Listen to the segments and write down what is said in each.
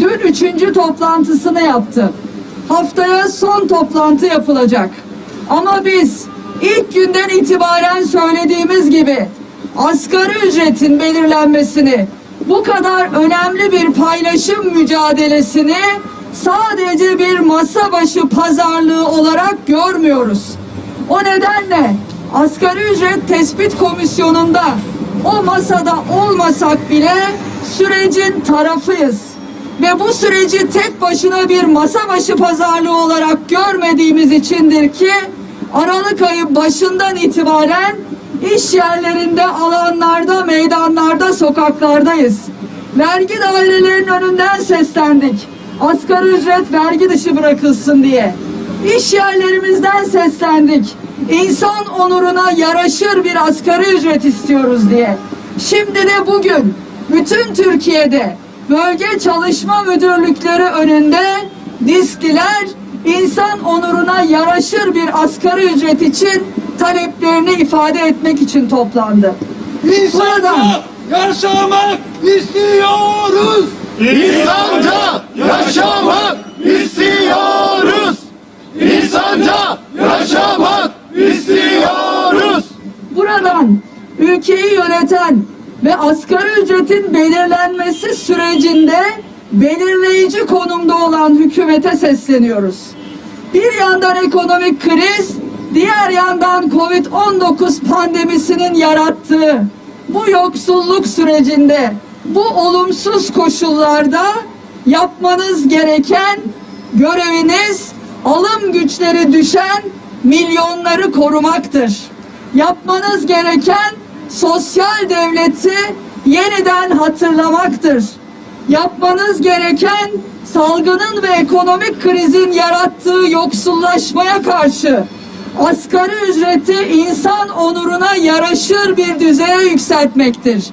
dün üçüncü toplantısını yaptı. Haftaya son toplantı yapılacak. Ama biz ilk günden itibaren söylediğimiz gibi asgari ücretin belirlenmesini, bu kadar önemli bir paylaşım mücadelesini sadece bir masa başı pazarlığı olarak görmüyoruz. O nedenle asgari ücret tespit komisyonunda o masada olmasak bile sürecin tarafıyız. Ve bu süreci tek başına bir masa başı pazarlığı olarak görmediğimiz içindir ki Aralık ayı başından itibaren iş yerlerinde, alanlarda, meydanlarda, sokaklardayız. Vergi dairelerinin önünden seslendik. Asgari ücret vergi dışı bırakılsın diye. İş yerlerimizden seslendik. İnsan onuruna yaraşır bir asgari ücret istiyoruz diye. Şimdi de bugün bütün Türkiye'de bölge çalışma müdürlükleri önünde diskliler insan onuruna yaraşır bir asgari ücret için taleplerini ifade etmek için toplandı. İnsanca yaşamak istiyoruz. İnsanca yaşamak istiyoruz. İnsanca yaşamak istiyoruz. Buradan ülkeyi yöneten ve asgari ücretin belirlenmesi sürecinde belirleyici konumda olan hükümete sesleniyoruz. Bir yandan ekonomik kriz, diğer yandan Covid-19 pandemisinin yarattığı bu yoksulluk sürecinde, bu olumsuz koşullarda yapmanız gereken göreviniz alım güçleri düşen milyonları korumaktır. Yapmanız gereken sosyal devleti yeniden hatırlamaktır. Yapmanız gereken salgının ve ekonomik krizin yarattığı yoksullaşmaya karşı asgari ücreti insan onuruna yaraşır bir düzeye yükseltmektir.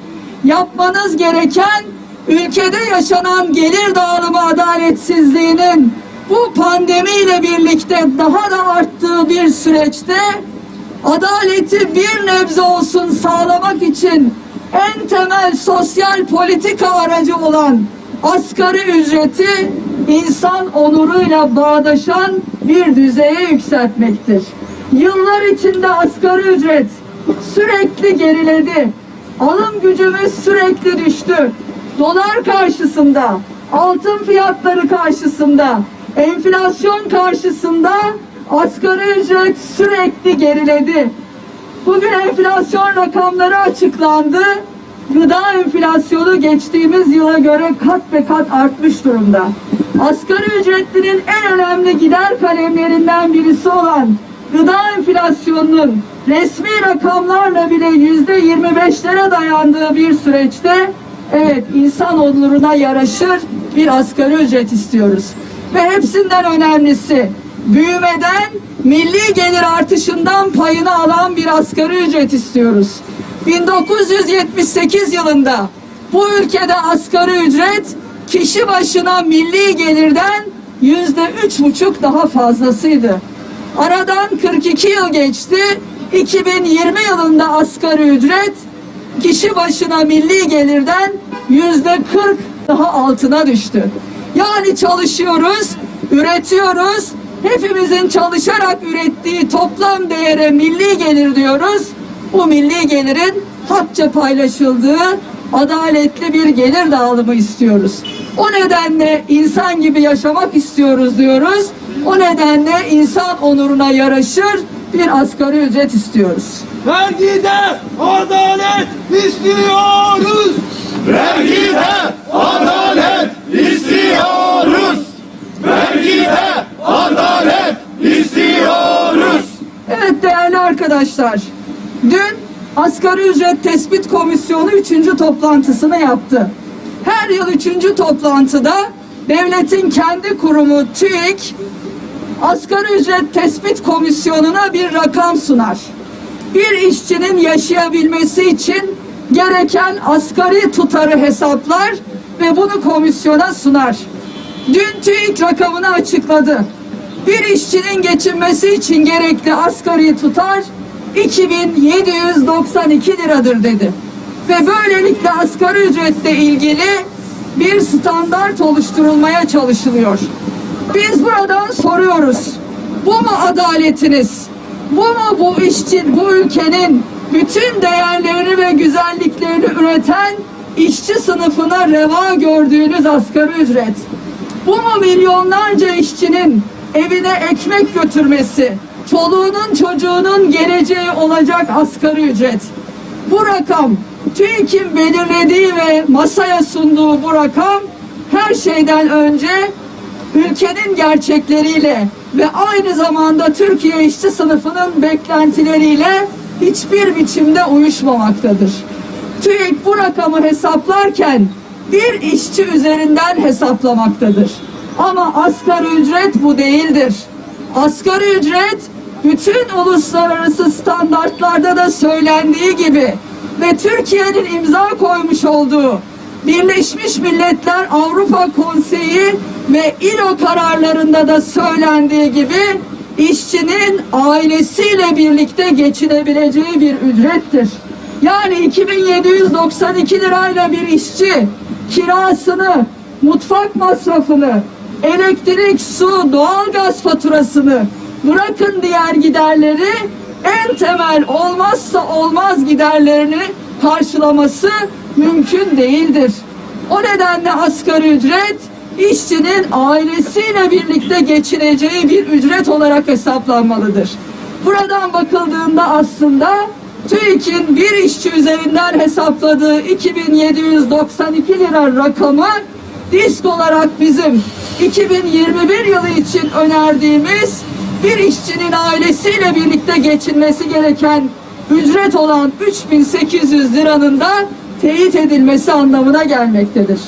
Yapmanız gereken ülkede yaşanan gelir dağılımı adaletsizliğinin bu pandemiyle birlikte daha da arttığı bir süreçte adaleti bir nebze olsun sağlamak için en temel sosyal politika aracı olan asgari ücreti insan onuruyla bağdaşan bir düzeye yükseltmektir. Yıllar içinde asgari ücret sürekli geriledi. Alım gücümüz sürekli düştü. Dolar karşısında, altın fiyatları karşısında, enflasyon karşısında asgari ücret sürekli geriledi. Bugün enflasyon rakamları açıklandı. Gıda enflasyonu geçtiğimiz yıla göre kat ve kat artmış durumda. Asgari ücretlinin en önemli gider kalemlerinden birisi olan gıda enflasyonunun resmi rakamlarla bile yüzde 25'lere dayandığı bir süreçte evet insan onuruna yaraşır bir asgari ücret istiyoruz. Ve hepsinden önemlisi büyümeden milli gelir artışından payını alan bir asgari ücret istiyoruz. 1978 yılında bu ülkede asgari ücret kişi başına milli gelirden yüzde üç buçuk daha fazlasıydı. Aradan 42 yıl geçti. 2020 yılında asgari ücret kişi başına milli gelirden yüzde 40 daha altına düştü. Yani çalışıyoruz, üretiyoruz. Hepimizin çalışarak ürettiği toplam değere milli gelir diyoruz. Bu milli gelirin hakça paylaşıldığı adaletli bir gelir dağılımı istiyoruz. O nedenle insan gibi yaşamak istiyoruz diyoruz. O nedenle insan onuruna yaraşır bir asgari ücret istiyoruz. Vergide adalet istiyoruz. Vergide adalet istiyoruz. Vergide adalet istiyoruz. Evet değerli arkadaşlar. Dün Asgari Ücret Tespit Komisyonu 3. toplantısını yaptı. Her yıl 3. toplantıda devletin kendi kurumu TÜİK Asgari Ücret Tespit Komisyonu'na bir rakam sunar. Bir işçinin yaşayabilmesi için gereken asgari tutarı hesaplar ve bunu komisyona sunar. Dün TÜİK rakamını açıkladı. Bir işçinin geçinmesi için gerekli asgari tutar 2792 liradır dedi. Ve böylelikle asgari ücretle ilgili bir standart oluşturulmaya çalışılıyor. Biz buradan soruyoruz. Bu mu adaletiniz? Bu mu bu işçi, bu ülkenin bütün değerlerini ve güzelliklerini üreten işçi sınıfına reva gördüğünüz asgari ücret? Bu mu milyonlarca işçinin evine ekmek götürmesi, çoluğunun çocuğunun geleceği olacak asgari ücret? Bu rakam TÜİK'in belirlediği ve masaya sunduğu bu rakam her şeyden önce ülkenin gerçekleriyle ve aynı zamanda Türkiye işçi sınıfının beklentileriyle hiçbir biçimde uyuşmamaktadır. TÜİK bu rakamı hesaplarken bir işçi üzerinden hesaplamaktadır. Ama asgari ücret bu değildir. Asgari ücret bütün uluslararası standartlarda da söylendiği gibi ve Türkiye'nin imza koymuş olduğu Birleşmiş Milletler Avrupa Konseyi ve İLO kararlarında da söylendiği gibi işçinin ailesiyle birlikte geçinebileceği bir ücrettir. Yani 2792 lirayla bir işçi kirasını, mutfak masrafını, elektrik, su, doğalgaz faturasını bırakın diğer giderleri en temel olmazsa olmaz giderlerini karşılaması mümkün değildir. O nedenle asgari ücret işçinin ailesiyle birlikte geçineceği bir ücret olarak hesaplanmalıdır. Buradan bakıldığında aslında TÜİK'in bir işçi üzerinden hesapladığı 2792 lira rakamı disk olarak bizim 2021 yılı için önerdiğimiz bir işçinin ailesiyle birlikte geçinmesi gereken ücret olan 3800 liranın da teyit edilmesi anlamına gelmektedir.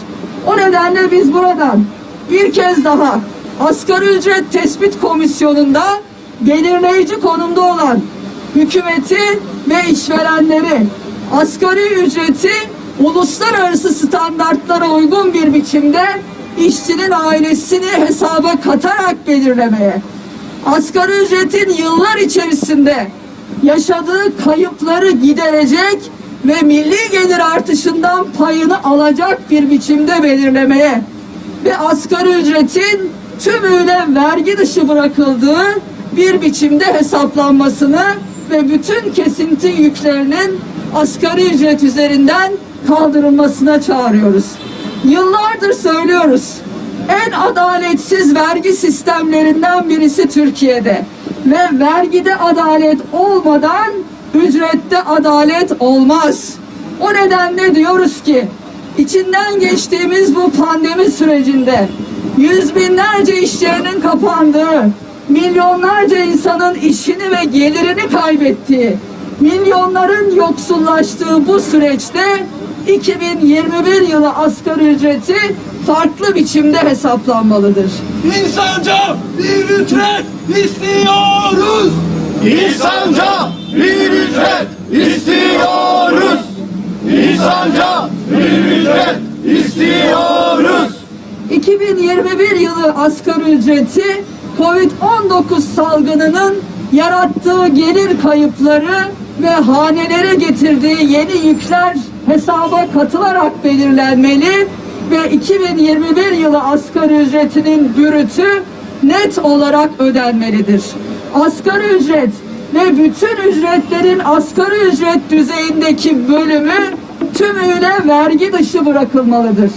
O nedenle biz buradan bir kez daha asgari ücret tespit komisyonunda belirleyici konumda olan hükümeti ve işverenleri asgari ücreti uluslararası standartlara uygun bir biçimde işçinin ailesini hesaba katarak belirlemeye, asgari ücretin yıllar içerisinde yaşadığı kayıpları giderecek ve milli gelir artışından payını alacak bir biçimde belirlemeye ve asgari ücretin tümüyle vergi dışı bırakıldığı bir biçimde hesaplanmasını ve bütün kesinti yüklerinin asgari ücret üzerinden kaldırılmasına çağırıyoruz. Yıllardır söylüyoruz. En adaletsiz vergi sistemlerinden birisi Türkiye'de. Ve vergide adalet olmadan ücrette adalet olmaz. O nedenle diyoruz ki içinden geçtiğimiz bu pandemi sürecinde yüz binlerce iş yerinin kapandığı, milyonlarca insanın işini ve gelirini kaybettiği, milyonların yoksullaştığı bu süreçte 2021 yılı asgari ücreti farklı biçimde hesaplanmalıdır. İnsanca bir ücret istiyoruz. İnsanca bir ücret istiyoruz. İnsanca bir ücret istiyoruz. 2021 yılı asgari ücreti Covid-19 salgınının yarattığı gelir kayıpları ve hanelere getirdiği yeni yükler hesaba katılarak belirlenmeli ve 2021 yılı asgari ücretinin bürütü net olarak ödenmelidir. Asgari ücret ve bütün ücretlerin asgari ücret düzeyindeki bölümü tümüyle vergi dışı bırakılmalıdır.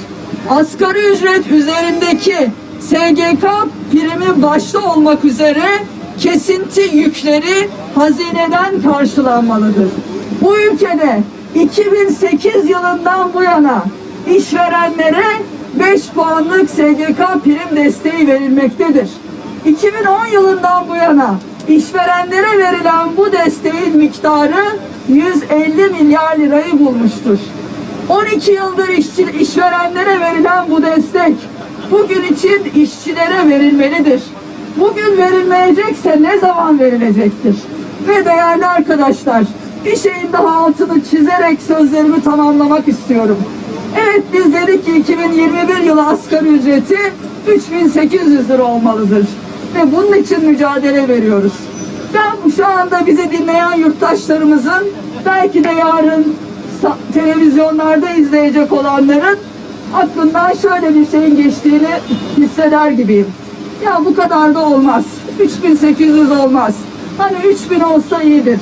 Asgari ücret üzerindeki SGK primi başta olmak üzere kesinti yükleri hazineden karşılanmalıdır. Bu ülkede 2008 yılından bu yana işverenlere 5 puanlık SGK prim desteği verilmektedir. 2010 yılından bu yana işverenlere verilen bu desteğin miktarı 150 milyar lirayı bulmuştur. 12 yıldır işçi, işverenlere verilen bu destek bugün için işçilere verilmelidir. Bugün verilmeyecekse ne zaman verilecektir? Ve değerli arkadaşlar bir şeyin daha altını çizerek sözlerimi tamamlamak istiyorum. Evet biz dedik ki 2021 yılı asgari ücreti 3800 lira olmalıdır. Ve bunun için mücadele veriyoruz. Ben şu anda bizi dinleyen yurttaşlarımızın belki de yarın televizyonlarda izleyecek olanların aklından şöyle bir şeyin geçtiğini hisseder gibiyim. Ya bu kadar da olmaz. 3800 olmaz. Hani 3000 olsa iyidir.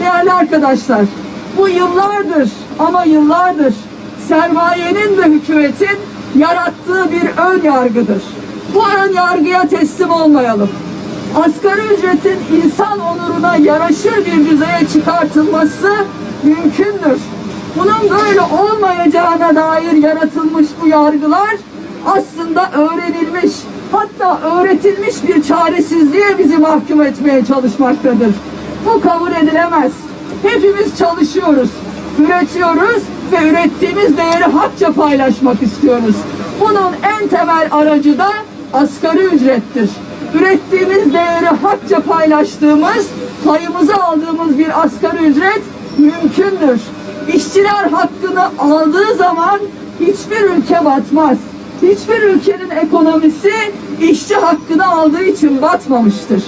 Değerli arkadaşlar, bu yıllardır ama yıllardır sermayenin ve hükümetin yarattığı bir ön yargıdır. Bu ön yargıya teslim olmayalım. Asgari ücretin insan onuruna yaraşır bir düzeye çıkartılması mümkündür. Bunun böyle olmayacağına dair yaratılmış bu yargılar aslında öğrenilmiş, hatta öğretilmiş bir çaresizliğe bizi mahkum etmeye çalışmaktadır. Bu kabul edilemez. Hepimiz çalışıyoruz, üretiyoruz ve ürettiğimiz değeri hakça paylaşmak istiyoruz. Bunun en temel aracı da asgari ücrettir. Ürettiğimiz değeri hakça paylaştığımız, payımızı aldığımız bir asgari ücret mümkündür. İşçiler hakkını aldığı zaman hiçbir ülke batmaz. Hiçbir ülkenin ekonomisi işçi hakkını aldığı için batmamıştır.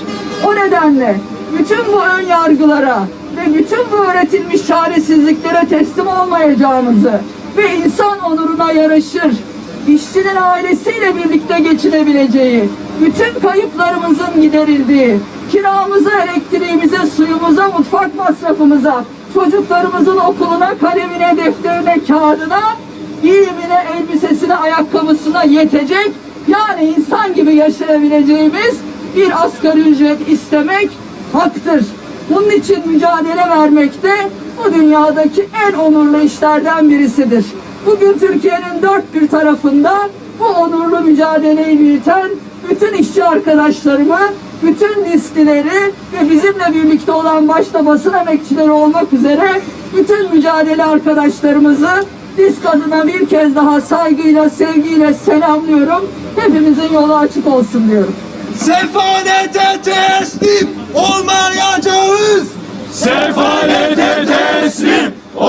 O nedenle bütün bu ön yargılara ve bütün bu öğretilmiş çaresizliklere teslim olmayacağımızı ve insan onuruna yaraşır, işçinin ailesiyle birlikte geçinebileceği, bütün kayıplarımızın giderildiği, kiramıza, elektriğimize, suyumuza, mutfak masrafımıza, çocuklarımızın okuluna, kalemine, defterine, kağıdına, giyimine, elbisesine, ayakkabısına yetecek, yani insan gibi yaşayabileceğimiz bir asgari ücret istemek haktır. Bunun için mücadele vermek de bu dünyadaki en onurlu işlerden birisidir. Bugün Türkiye'nin dört bir tarafında bu onurlu mücadeleyi büyüten bütün işçi arkadaşlarımı, bütün listileri ve bizimle birlikte olan başta basın emekçileri olmak üzere bütün mücadele arkadaşlarımızı biz kadına bir kez daha saygıyla, sevgiyle selamlıyorum. Hepimizin yolu açık olsun diyorum. Sefalete teslim olmayacağız. Sefalete teslim